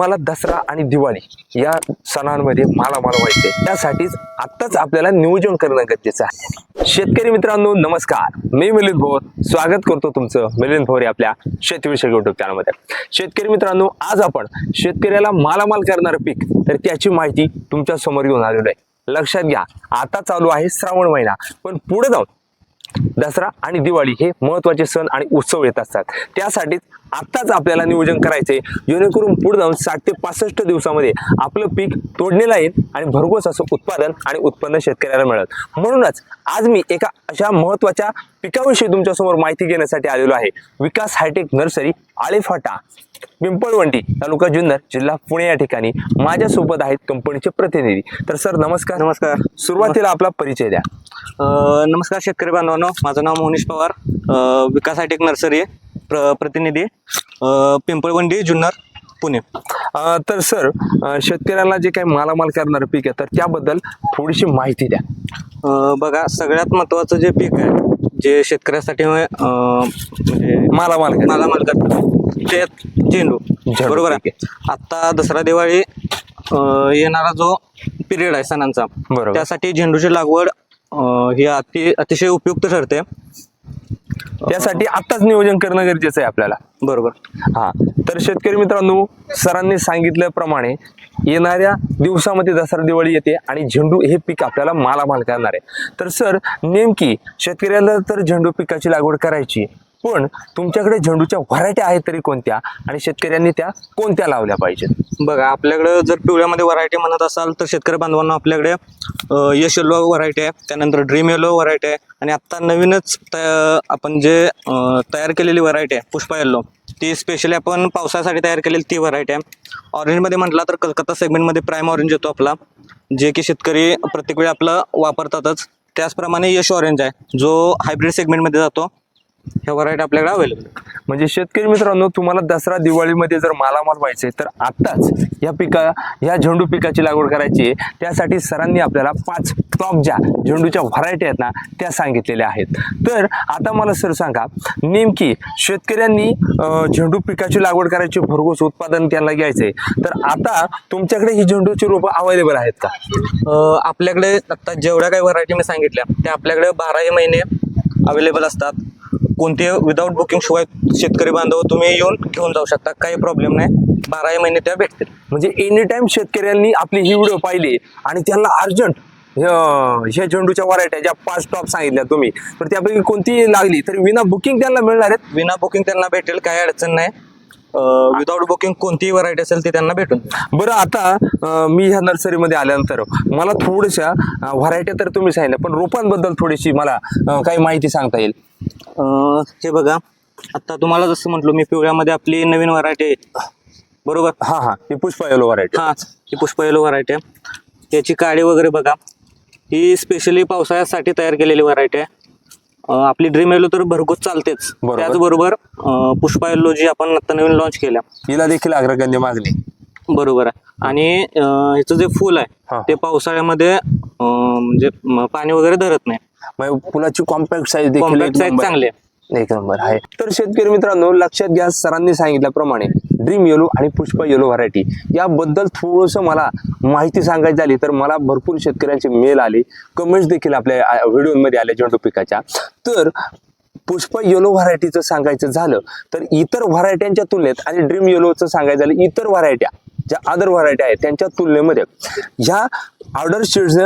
तुम्हाला दसरा आणि दिवाळी या सणांमध्ये मालामाल व्हायचे त्यासाठीच आत्ताच आपल्याला नियोजन करणं गरजेचं आहे. शेतकरी मित्रांनो नमस्कार. मी मिलिंद भोर. स्वागत करतो तुमचं मिलिंद भोर आपल्या शेतीविषयक युट्यूब चॅनलमध्ये शेतकरी मित्रांनो आज आपण शेतकऱ्याला मालामाल करणारं पीक तर त्याची माहिती तुमच्यासमोर घेऊन आलेलो आहे. लक्षात घ्या आता चालू आहे श्रावण महिना पण पुढे जाऊन दसरा आणि दिवाळी हे महत्त्वाचे सण आणि उत्सव येत असतात. त्यासाठीच आत्ताच आपल्याला नियोजन करायचे जेणेकरून पुढे जाऊन साठ ते पासष्ट दिवसामध्ये आपलं पीक तोडणीला येईल आणि भरघोस असं उत्पादन आणि उत्पन्न शेतकऱ्याला मिळेल. म्हणूनच आज मी एका अशा महत्त्वाच्या पिकाविषयी तुमच्यासमोर माहिती घेण्यासाठी आलेलो आहे. Vikas hi tech nursery Alephata Pimpalwandi taluka Junnar जिल्हा पुणे या ठिकाणी माझ्यासोबत आहेत कंपनीचे प्रतिनिधी. तर सर नमस्कार. नमस्कार. सुरुवातीला आपला परिचय द्या. नमस्कार शेतकरी बांधवांनो. माझं नाव मोहनीश पवार. विकास हायटेक नर्सरी प्र प्रतिनिधी पिंपळवंडी जुन्नर पुणे. तर सर अ, शेतकऱ्याला जे काही मालामाल करणारं पीक आहे तर त्याबद्दल थोडीशी माहिती द्या. बघा सगळ्यात महत्त्वाचं जे पीक आहे जे शेतकऱ्यासाठी अ, म्हणजे मालामाल करणारं. मालामाल करतात ते झेंडू. बरोबर आहे. आता दसरा दिवाळी अ, येणारा जो पिरियड आहे सणांचा बरोबर. त्यासाठी झेंडूची लागवड अ, ही अति अतिशय उपयुक्त ठरते. त्यासाठी आत्ताच नियोजन करणं गरजेचं आहे आपल्याला. बरोबर. हा. तर शेतकरी मित्रांनो सरांनी सांगितल्याप्रमाणे येणाऱ्या दिवसामध्ये दसरा दिवाळी येते आणि झेंडू हे पीक आपल्याला मालामाल करणार आहे. तर सर नेमकी शेतकऱ्याला तर झेंडू पिकाची लागवड करायची पण तुमच्याकडे झेंडूच्या व्हरायटी आहेत तरी कोणत्या? आणि शेतकऱ्यांनी त्या कोणत्या लावल्या पाहिजेत? बघा आपल्याकडं जर पिवळ्यामध्ये व्हरायटी म्हणत असाल तर शेतकरी बांधवांना आपल्याकडे यश येलो व्हरायटी आहे त्यानंतर ड्रीम येलो व्हरायटी आहे आणि आत्ता नवीनच तया आपण जे तयार केलेली व्हरायटी आहे पुष्पा येल्लो ती स्पेशली आपण पावसासाठी तयार केलेली ती व्हरायटी आहे. ऑरेंजमध्ये म्हटला तर कलकत्ता सेगमेंटमध्ये प्राईम ऑरेंज येतो आपला जे की शेतकरी प्रत्येक वेळी आपलं वापरतातच. त्याचप्रमाणे यश ऑरेंज आहे जो हायब्रिड सेगमेंटमध्ये जातो ह्या व्हरायटी आपल्याकडे अवेलेबल म्हणजे शेतकरी मित्रांनो तुम्हाला दसरा दिवाळीमध्ये जर मालामाल व्हायचे तर आत्ताच या पिका या झेंडू पिकाची लागवड करायची आहे. त्यासाठी सरांनी आपल्याला पाच टॉप ज्या झेंडूच्या व्हरायटी आहेत ना त्या सांगितलेल्या आहेत. तर आता मला सर सांगा नेमकी शेतकऱ्यांनी झेंडू पिकाची लागवड करायची भरघोस उत्पादन त्यांना घ्यायचे तर आता तुमच्याकडे ही झेंडूची रोपं अवेलेबल आहेत का? आपल्याकडे आत्ता जेवढ्या काही व्हरायटी मी सांगितल्या त्या आपल्याकडे बाराही महिने अवेलेबल असतात. कोणते विदाऊट बुकिंग शिवाय शेतकरी बांधव तुम्ही येऊन घेऊन जाऊ शकता. काही प्रॉब्लेम नाही. बाराही महिने त्या भेटतील. म्हणजे एनी टाइम शेतकऱ्यांनी आपली ही व्हिडिओ पाहिली आणि त्यांना अर्जंट ह्या झेंडूच्या व्हरायट्या ज्या पाच टॉप सांगितल्या तुम्ही तर त्यापैकी कोणती लागली तर विना बुकिंग त्यांना मिळणार आहेत. विना बुकिंग त्यांना भेटेल काही अडचण नाही. विदाऊट बुकिंग कोणतीही व्हरायटी असेल ती त्यांना भेटून. बरं आता अं, मी ह्या नर्सरीमध्ये आल्यानंतर मला थोड्याशा व्हरायट्या तर तुम्ही सांगितल्या पण रोपांबद्दल थोडीशी मला अं, काही माहिती सांगता येईल. अ, हे बघा आता तुम्हाला जसं म्हटलो मी पिवळ्यामध्ये आपली नवीन व्हरायटी बरोबर? हां हां ही पुष्पा येलो व्हरायटी हा ही पुष्प येलो व्हरायटी आहे. त्याची काळी वगैरे बघा. ही स्पेशली पावसाळ्यासाठी तयार केलेली व्हरायटी आहे. आपली ड्रीम येलो तर भरघोस चालतेच बरोबर. त्याचबरोबर अं, पुष्पा येलो जी आपण आता नवीन लॉन्च केल्या हिला देखील अग्रगण्य मागणी बरोबर आहे आणि अं, ह्याचं जे फुल हा. आहे ते पावसाळ्यामध्ये अं, म्हणजे म- पाणी वगैरे धरत नाही म्हणजे फुलाची कॉम्पॅक्ट साईज देखील size नंबर- चांगली आहे. एक नंबर आहे. तर शेतकरी मित्रांनो लक्षात घ्या सरांनी सांगितल्याप्रमाणे ड्रीम येलो आणि पुष्पा येलो व्हरायटी याबद्दल थोडंसं मला माहिती सांगायची झाली तर मला भरपूर शेतकऱ्यांचे मेल आले. कमेंट्स देखील आपल्या व्हिडिओमध्ये आले झेंडू पिकाच्या. तर पुष्प येलो व्हरायटीचं सांगायचं झालं तर इतर व्हरायट्यांच्या तुलनेत आणि ड्रीम येलोचं सांगायचं झालं इतर व्हरायट्या ज्या अदर व्हरायट्या आहेत त्यांच्या तुलनेमध्ये ह्या ऑर्डर शीड्स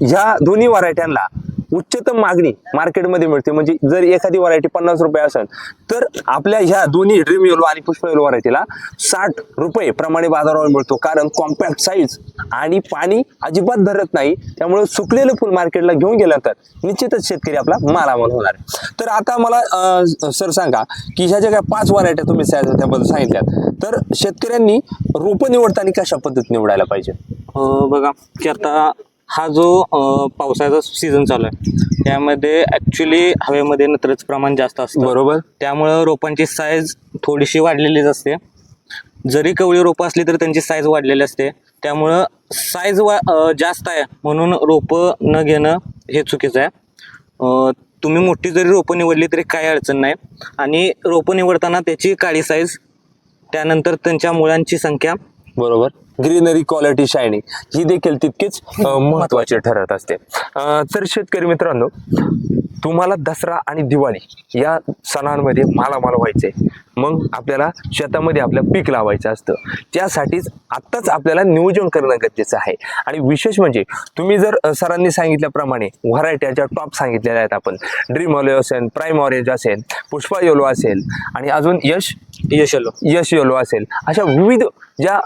ह्या दोन्ही व्हरायट्यांना उच्चतम मागणी मार्केटमध्ये मिळते. म्हणजे जर एखादी व्हरायटी पन्नास रुपये असेल तर आपल्या ह्या दोन्ही ड्रीम येलो आणि पुष्प येलो व्हरायटीला साठ रुपये प्रमाणे बाजारावर मिळतो. कारण कॉम्पॅक्ट साईज आणि पाणी अजिबात धरत नाही. त्यामुळे सुकलेलं फुल मार्केटला घेऊन गेल्यानंतर निश्चितच शेतकरी आपला मालामाल होणार आहे. तर आता मला सर सांगा की ह्या ज्या काय पाच व्हरायट्या तुम्ही त्याबद्दल सांगितल्यात तर शेतकऱ्यांनी रोपं निवडताना कशा पद्धतीने निवडायला पाहिजे? बघा की आता हा जो अं, पावसाळ्याचा सीझन चालू आहे त्यामध्ये ऍक्च्युली हवेमध्ये नत्रच प्रमाण जास्त असतं. बरोबर. त्यामुळं रोपांची साईज थोडीशी वाढलेलीच असते. जरी कवळी रोपं असली तरी त्यांची साईज वाढलेली असते. त्यामुळं साईज वा जास्त आहे म्हणून रोपं न घेणं हे चुकीचं आहे. तुम्ही मोठी जरी रोपं निवडली तरी काही अडचण नाही. आणि रोपं निवडताना त्याची काळी साईज त्यानंतर त्यांच्या मुळांची संख्या बरोबर. ग्रीनरी क्वालिटी शायनिंग ही देखील तितकीच महत्वाची ठरत असते. तर शेतकरी मित्रांनो तुम्हाला दसरा आणि दिवाळी या सणांमध्ये मालामाल व्हायचे. मग आपल्याला शेतामध्ये आपलं पीक लावायचं असतं. त्यासाठीच आत्ताच आपल्याला नियोजन करणं गरजेचं आहे. आणि विशेष म्हणजे तुम्ही जर सरांनी सांगितल्याप्रमाणे व्हरायट्याच्या टॉप सांगितलेल्या आहेत आपण ड्रीम ऑलिओ असेल प्राईम ऑरेंज असेल पुष्पा योलो असेल आणि अजून यश यश येलो यश योलो असेल. अशा विविध ज्या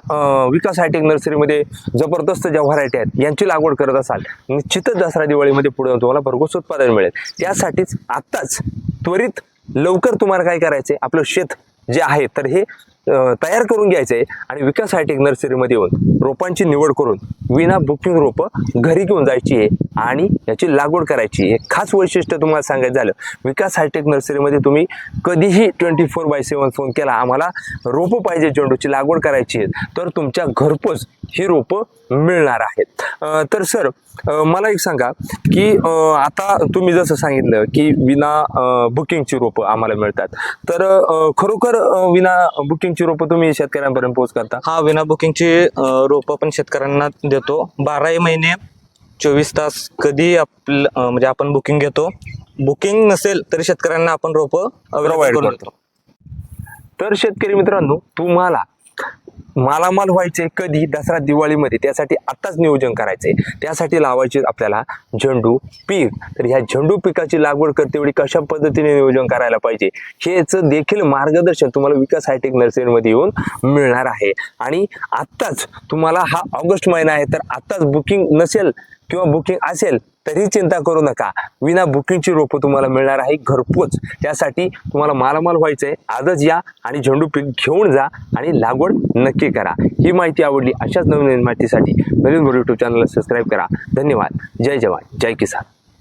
विकास हायटेक नर्सरीमध्ये जबरदस्त ज्या व्हरायटी आहेत यांची लागवड करत असाल निश्चितच दसरा दिवाळीमध्ये पुढे तुम्हाला भरघोस उत्पादन मिळेल. त्यासाठीच आत्ताच त्वरित लवकर तुम्हाला काय करायचे आपलं शेत जे आहे तर हे तयार करून घ्यायचं आहे आणि विकास हायटेक नर्सरीमध्ये येऊन रोपांची निवड करून विना बुकिंग रोपं घरी घेऊन जायची आहे आणि याची लागवड करायची आहे. खास वैशिष्ट्य तुम्हाला सांगायचं झालं विकास हायटेक नर्सरीमध्ये तुम्ही कधीही twenty four by seven phone केला आम्हाला रोपं पाहिजे झेंडूची लागवड करायची आहे. तर तुमच्या घरपोच ही रोपं मिळणार आहेत. तर सर मला एक सांगा की आता तुम्ही जसं सांगितलं की विना बुकिंगची रोपं आम्हाला मिळतात. तर खरोखर विना बुकिंगची रोपं तुम्ही शेतकऱ्यांपर्यंत पोहोच करता? हा विना बुकिंगची रोप आपण शेतकऱ्यांना देतो. बाराही महिने चोवीस तास कधी आपलं म्हणजे आपण बुकिंग घेतो. बुकिंग नसेल तरी शेतकऱ्यांना आपण रोप Provide करतो. तर शेतकरी मित्रांनो तुम्हाला मालामाल व्हायचे कधी? दसरा दिवाळीमध्ये. त्यासाठी आत्ताच नियोजन करायचंय. त्यासाठी लावायचे आपल्याला झेंडू पीक. तर ह्या झेंडू पिकाची लागवड करते वेळी कशा पद्धतीने नियोजन करायला पाहिजे? हेच देखील मार्गदर्शन तुम्हाला विकास हायटेक नर्सरीमध्ये येऊन मिळणार आहे. आणि आत्ताच तुम्हाला हा ऑगस्ट महिना आहे तर आत्ताच बुकिंग नसेल किंवा बुकिंग असेल तरी चिंता करू नका. विना बुकिंगची रोपं तुम्हाला मिळणार आहे घरपोच. त्यासाठी तुम्हाला मालामाल व्हायचं आहे आजच या आणि झेंडू पीक घेऊन जा आणि लागवड नक्की करा. ही माहिती आवडली अशाच नवीन नवीन माहितीसाठी नवीन यूट्यूब चॅनलला सबस्क्राईब करा. धन्यवाद. जय जवान. जय किसान.